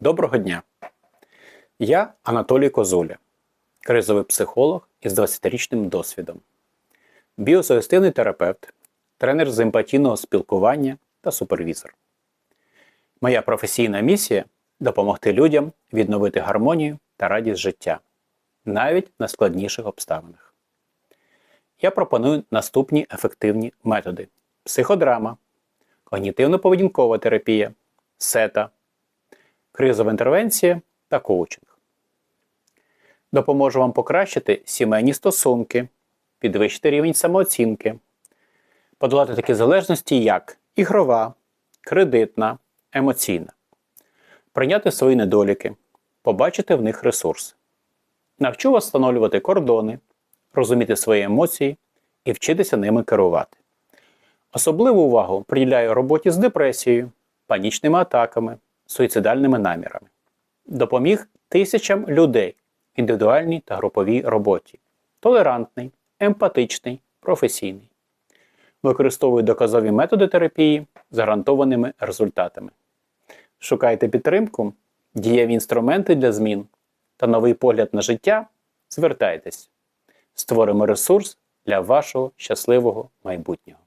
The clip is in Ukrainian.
Доброго дня! Я Анатолій Козуля, кризовий психолог із 20-річним досвідом, біосугестивний терапевт, тренер з емпатійного спілкування та супервізор. Моя професійна місія допомогти людям відновити гармонію та радість життя, навіть на складніших обставинах. Я пропоную наступні ефективні методи: психодрама, когнітивно-поведінкова терапія, сета, кризова інтервенція та коучинг. Допоможу вам покращити сімейні стосунки, підвищити рівень самооцінки, подолати такі залежності, як ігрова, кредитна, емоційна, прийняти свої недоліки, побачити в них ресурс. Навчу вас встановлювати кордони, розуміти свої емоції і вчитися ними керувати. Особливу увагу приділяю роботі з депресією, панічними атаками, суїцидальними намірами. Допоміг тисячам людей в індивідуальній та груповій роботі. Толерантний, емпатичний, професійний. Використовую доказові методи терапії з гарантованими результатами. Шукайте підтримку, дієві інструменти для змін та новий погляд на життя. Звертайтесь. Створимо ресурс для вашого щасливого майбутнього.